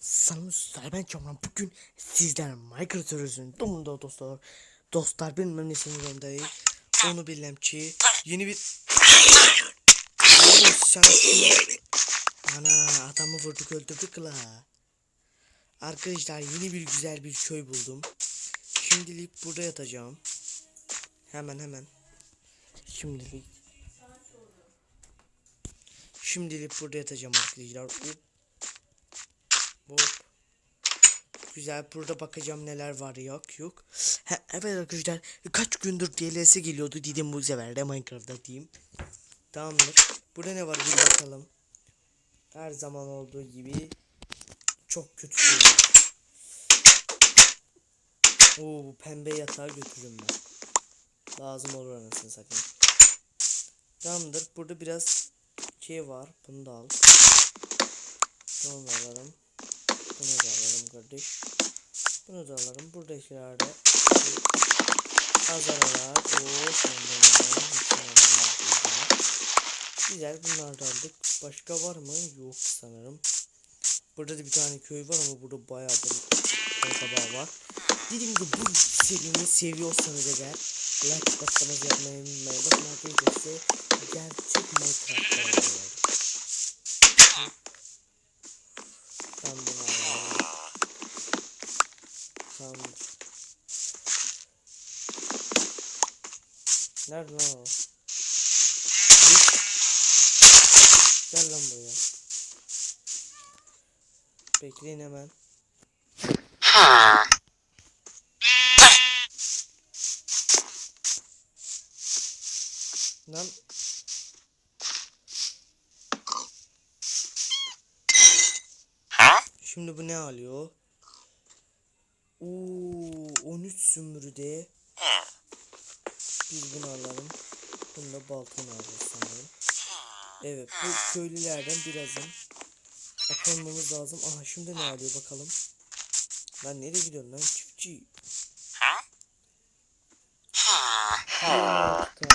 Sanırım ben Cameron bugün sizler Minecraft serverinin donunda dostlar. Dostlar bilmem nesinin yanındayım. Onu bilmem ki yeni bir... Ana adamı vurduk öldürdük la. Arkadaşlar yeni bir güzel bir köy buldum. Şimdilik burada yatacağım. Hemen hemen. Şimdilik. Şimdilik burada yatacağım arkadaşlar. Hop. Güzel burada bakacağım neler var yok yok. Ha, evet arkadaşlar kaç gündür DLS geliyordu dedim bu sefer de Minecraft'ta diyeyim. Tamamdır. Burada ne var bir bakalım. Her zaman olduğu gibi çok kötü şey. Oo bu pembe yatağı götürürüm ben. Lazım olur anasını sakın. Tamamdır. Burada biraz şey var. Bunu da al. Bunu da alalım. Bunu da alalım kardeş. Bunu da alalım. Buradakilerde azalalar. Oo, Güzel bunlar da aldık. Başka var mı? Yok sanırım. Burada da bir tane köy var ama burada bayağı da kasaба var. Dediğim gibi bu serimi seviyorsanız eğer like patlaması yapmayı unutmayın. Bakın arkadaşlar gerçek Minecraft'ta oluyor. Ben bunu alayım. Tamam. Nerede lan o? Gel lan buraya. Bekleyin hemen. 3 zümrüde biz bunu alalım. Bunu da balkon alacağız sanırım. Evet bu köylülerden birazın atanmamız lazım. Aha şimdi ne alıyor bakalım. Lan nereye gidiyorsun lan çiftçi?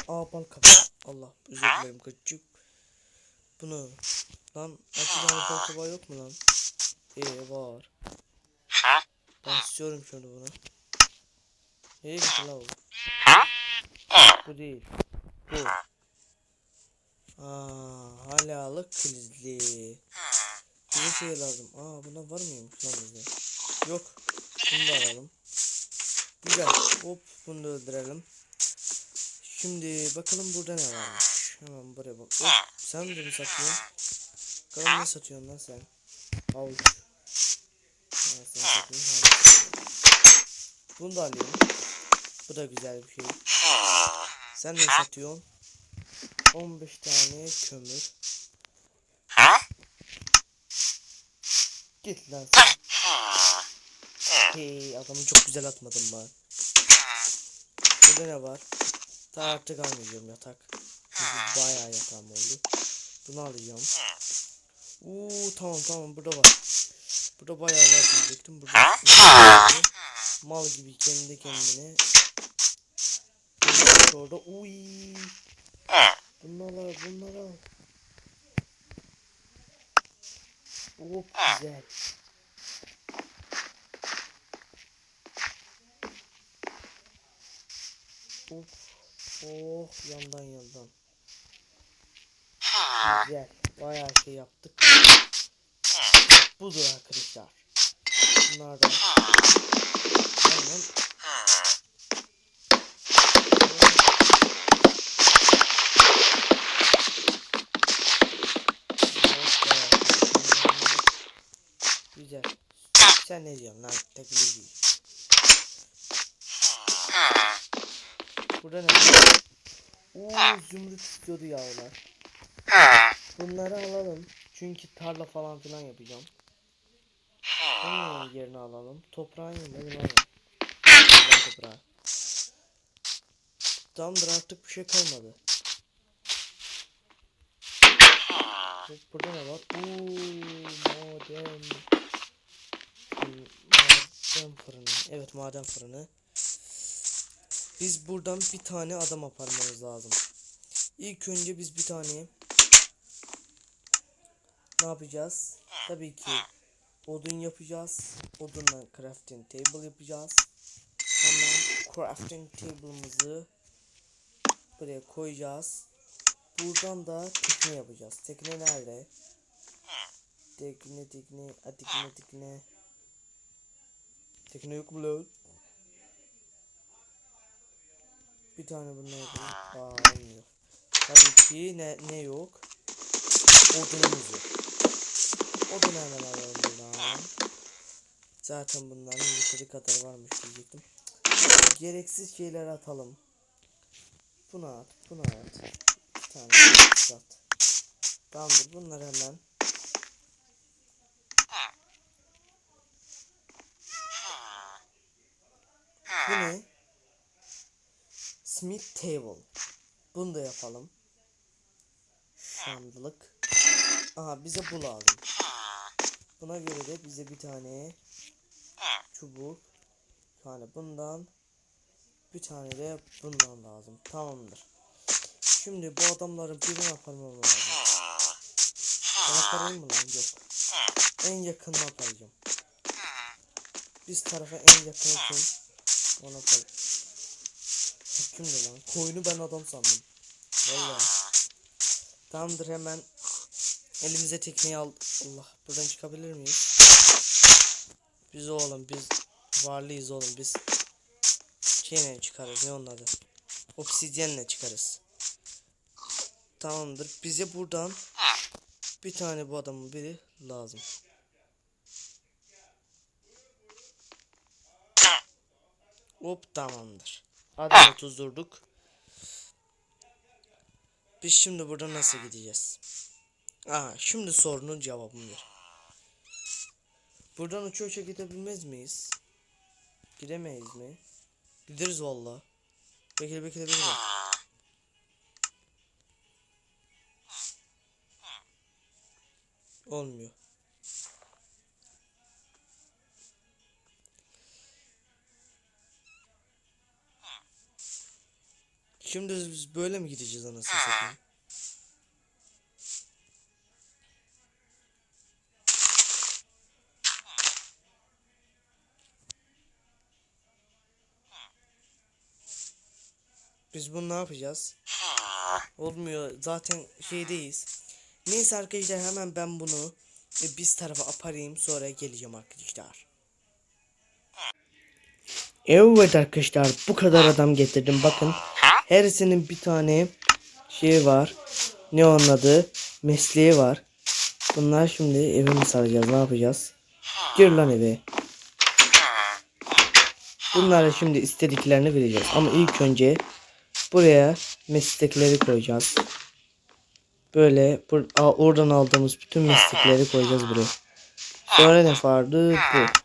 Aa bal kabağı. Allah özür dilerim kaçık. Bunu lan acaba bal kabağı yok mu lan? Ee var. Ben istiyorum şöyle bunu. Nereye gitti lan o? Bu değil. Bu. Aa, halalık kilitli. Bize şey lazım. Aa buna var mıymış lan bizde? Yok. Bunu da alalım. Güzel. Hop bunu da öldürelim. Şimdi bakalım burada ne varmış. Hemen buraya bak. Hop, sen de mi satıyorsun? Bakalım ne satıyorsun lan sen? Havuç. Ha, sen satıyorsun, havuç satıyorsun. Bunu da alayım. Bu da güzel bir şey. Sen ne satıyorsun? 15 tane kömür. Git lan sen. Hey adamı çok güzel atmadım ben. Burada ne var? Ta artık almayacağım yatak. Çünkü bayağı yatağım oldu. Bunu alacağım. Oo tamam tamam burada var. Burada bayağı var diyecektim. Burada mal gibi kendi kendine. Orada uy. Bunlar al bunlar al. Hop güzel. Of. Oh yandan yandan. Güzel. Bayağı şey yaptık. Budur arkadaşlar. Bunlar da. Hemen. Güzel. Sen ne diyorsun lan? Tekli değil. Burada ne? Oo zümrüt istiyordu yavrular. Bunları alalım. Çünkü tarla falan filan yapacağım. Onun yerine alalım. Toprağın yerine bunu alalım. Toprağı. Tamamdır artık bir şey kalmadı. Burada ne var? Oo, maden. Maden fırını. Evet maden fırını. Biz buradan bir tane adam aparmamız lazım. İlk önce biz bir tane ne yapacağız? Tabii ki odun yapacağız. Odunla crafting table yapacağız. Hemen crafting table'ımızı buraya koyacağız. Buradan da tekne yapacağız. Tekne nerede? Tekne tekne a tekne tekne. Tekne yok mu? Bir tane bundan yapalım. Aa. Tabii ki ne, ne yok? Odunumuz yok. Odun hemen alalım buradan. Zaten bunların yeteri kadar varmış diyecektim. Gereksiz şeyler atalım. Bunu at, bunu at. Bir tane at. Tamamdır bunları hemen. Bu ne? Smith Table. Bunu da yapalım. Şandılık. Aha bize bu lazım. Buna göre de bize bir tane çubuk, bir tane bundan, bir tane de bundan lazım. Tamamdır. Şimdi bu adamların birini aparmam lazım. Ben aparayım mı lan? Yok. En yakınını aparacağım. Biz tarafa en yakın kim? Ona apar. Bu Kimdi lan? Koyunu ben adam sandım. Vallahi. Tamamdır hemen elimize tekneyi al. Allah buradan çıkabilir miyiz? Biz oğlum biz varlıyız oğlum biz. Şeyle çıkarız ne onun adı? Obsidyenle çıkarız. Tamamdır. Bize buradan bir tane bu adamın biri lazım. Hop tamamdır. Hadi 30 durduk. Biz şimdi burada nasıl gideceğiz? Aa, şimdi sorunun cevabını ver. Buradan uça uça gidebilmez miyiz? Gidemeyiz mi? Gideriz valla. Bekle bekle bekle. Olmuyor. Şimdi biz böyle mi gideceğiz anasını satayım? Biz bunu ne yapacağız? Olmuyor. Zaten şeydeyiz. Neyse arkadaşlar hemen ben bunu e, biz tarafa aparayım sonra geleceğim arkadaşlar. Evet arkadaşlar bu kadar adam getirdim bakın. Herisinin bir tane şey var. Ne onun? Mesleği var. Bunlar şimdi evimi saracağız. Ne yapacağız? Gir lan eve. Bunlara şimdi istediklerini vereceğiz. Ama ilk önce buraya meslekleri koyacağız. Böyle bur oradan aldığımız bütün meslekleri koyacağız buraya. Sonra ne vardı? Bu.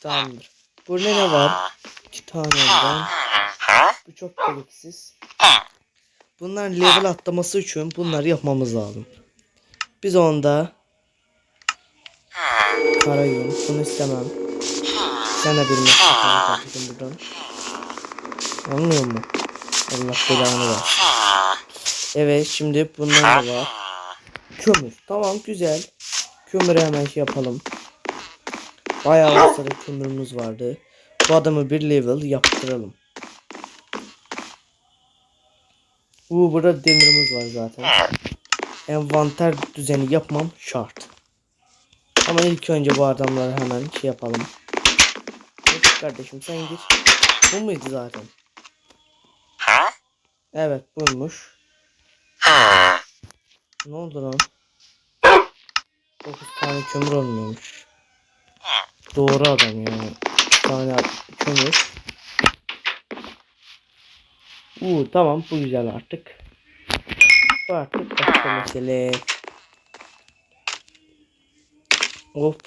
Tamamdır. Burada ne var? İki tane ondan. Bu çok gereksiz. Bunların level atlaması için bunları yapmamız lazım. Biz onda Karayum. Bunu istemem. Sen de bir kardeşim buradan. Anlıyor musun? Allah belanı ver. Evet şimdi bunlar da var. Kömür. Tamam güzel. Kömürü hemen şey yapalım. Bayağı sarı kömürümüz vardı. Bu adamı bir level yaptıralım. Uuu burada demirimiz var zaten. Envanter düzeni yapmam şart. Ama ilk önce bu adamları hemen şey yapalım. Evet kardeşim sen gir. Bu muydu zaten? Evet buymuş. Ne oldu lan? 9 tane kömür olmuyormuş. Doğru adam ya. 3 tane kömür. Uuu tamam bu güzel artık. Bu artık başka mesele. Hop.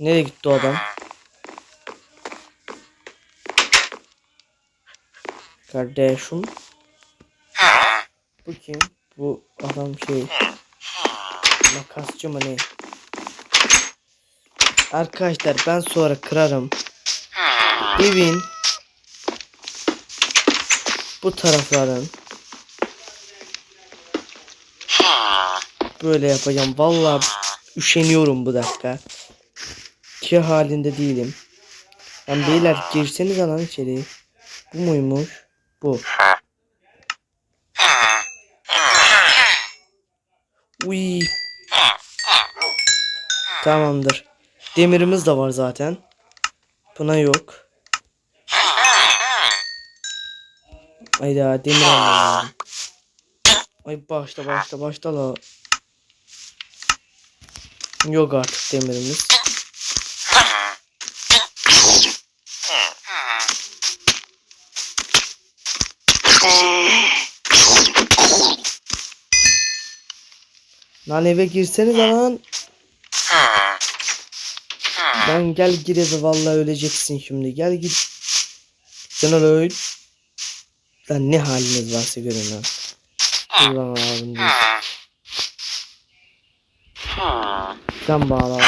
Nereye gitti o adam? Kardeşim. Bu kim? Bu adam şey. Makasçı mı ne? Arkadaşlar ben sonra kırarım. Evin bu tarafların Böyle yapacağım. Vallahi üşeniyorum bu dakika. Ki halinde değilim. Lan beyler girseniz lan içeri. Bu muymuş? Bu. Uy. Tamamdır. Demirimiz de var zaten. Buna yok. Hayda demir almam Ay başla başla başla la. Yok artık demirimiz. Lan eve girseniz lan. Lan gel gir eve vallahi öleceksin şimdi. Gel git. Sen öl. Lan ne haliniz varsa görün lan. Dur lan abim diyor. Sen bağla.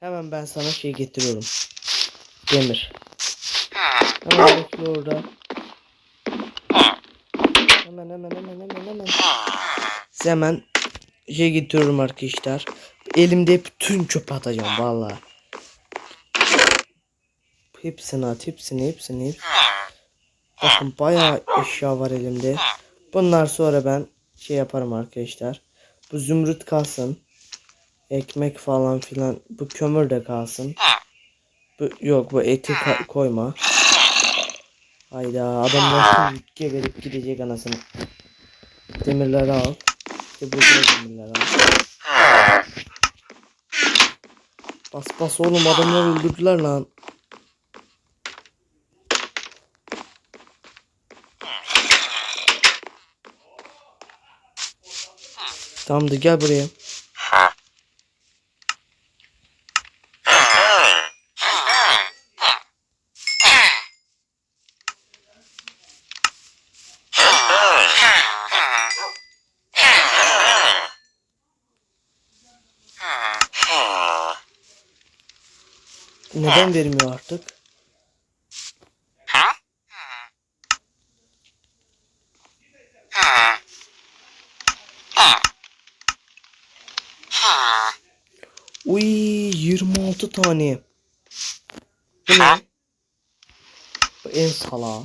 Hemen ben sana şey getiriyorum. Demir. Hemen bekle orada. Hemen hemen hemen hemen hemen. Hemen şey getiriyorum arkadaşlar. Elimde bütün çöp atacağım valla. Hepsini at hepsini hepsini. Bakın bayağı eşya var elimde. Bunlar sonra ben şey yaparım arkadaşlar. Bu zümrüt kalsın. Ekmek falan filan. Bu kömür de kalsın. Bu, yok bu eti koyma. Hayda adamlar tüm geberip gidecek anasını. Demirleri al. İşte burada da demirleri al. Bas bas oğlum adamları öldürdüler lan. Tamamdır gel buraya. Neden vermiyor artık? 26 tane. Bu ne? Bu en sala.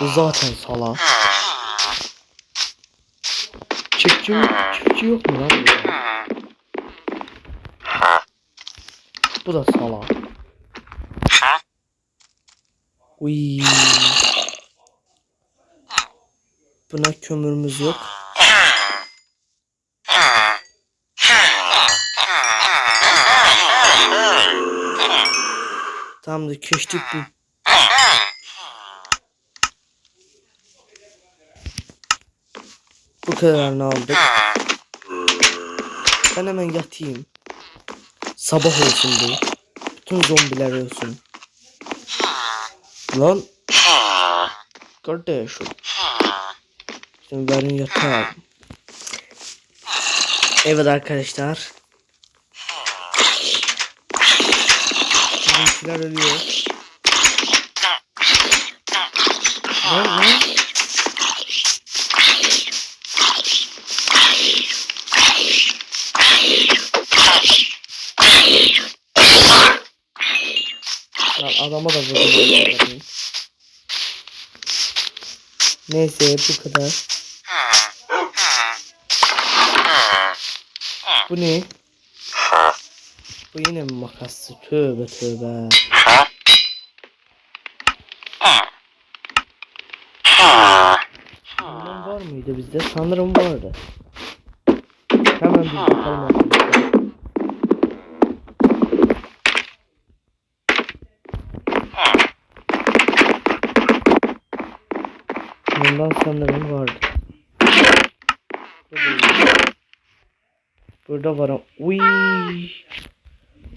Bu zaten sala. Çiftçi, çiftçi yok mu lan burada? Bu da sala. Uy. Buna kömürümüz yok. Tamamdır keştik bu. Bu kadarını aldık. Ben hemen yatayım. Sabah olsun bu. Bütün zombiler ölsün. Lan. Kardeşim. Şimdi benim yatağım. Evet arkadaşlar. Bizimkiler ölüyor. Lan lan. Lan adama da vurdum. Neyse bu kadar. Bu ne? Bu yine mi makaslı? Tövbe tövbe. Bundan var mıydı bizde? Sanırım vardı. Hemen bir bakalım arkadaşlar. Bundan sanırım vardı. Burada var. Uy.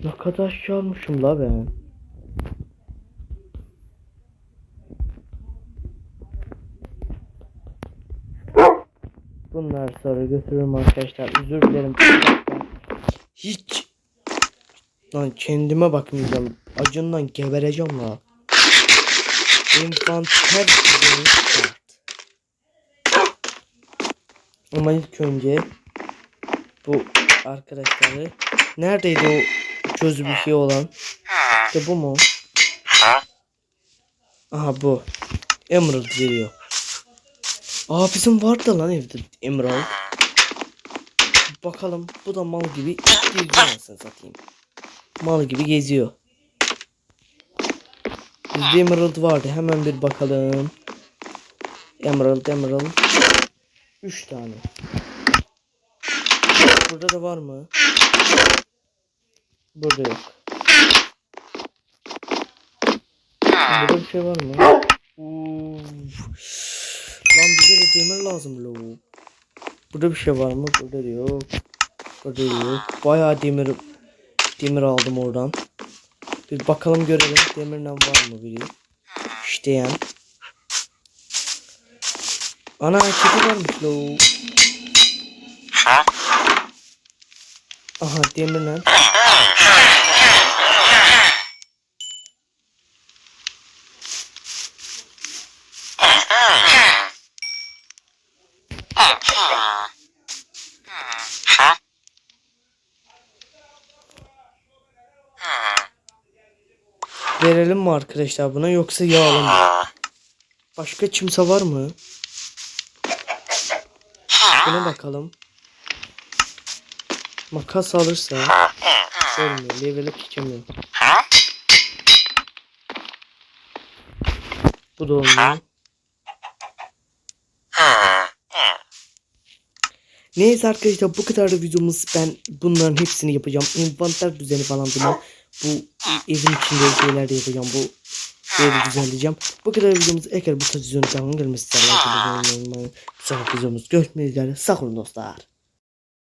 Ne kadar şey almışım la ben. Bunlar sonra götürürüm arkadaşlar. Özür dilerim. Hiç Lan kendime bakmayacağım. Acından gebereceğim la. Start. Ama ilk önce bu arkadaşları. Neredeydi o şey olan? İşte bu mu? Aha bu. Emerald veriyor. Aa bizim vardı lan evde Emerald. Bakalım bu da mal gibi geziyor satayım. Mal gibi geziyor. Bizde Emerald vardı. Hemen bir bakalım. Emerald, Emerald. 3 tane. Burada da var mı? Burada yok. Burada bir şey var mı? Uf. Lan bize de demir lazım lo. Burada bir şey var mı? Burada da yok. Burada da yok. Bayağı demir demir aldım oradan. Bir bakalım görelim demirden var mı biri? İşteyen. Ana kedi varmış lo. Aha demirden. Verelim mi arkadaşlar buna yoksa yağlı mı? Başka kimse var mı? Buna bakalım. Makas alırsa olmuyor. Level'e geçemiyor. Bu da olmuyor. Neyse arkadaşlar bu kadar da videomuz. Ben bunların hepsini yapacağım. Envanter düzeni falan filan. Bu evin içinde şeyler de yapacağım. Bu yeri düzenleyeceğim. Bu kadar videomuz. Eğer bu tarz videonun devamı gelmesi isterler. Bir sonraki videomuz görüşmek üzere. Sağ olun dostlar.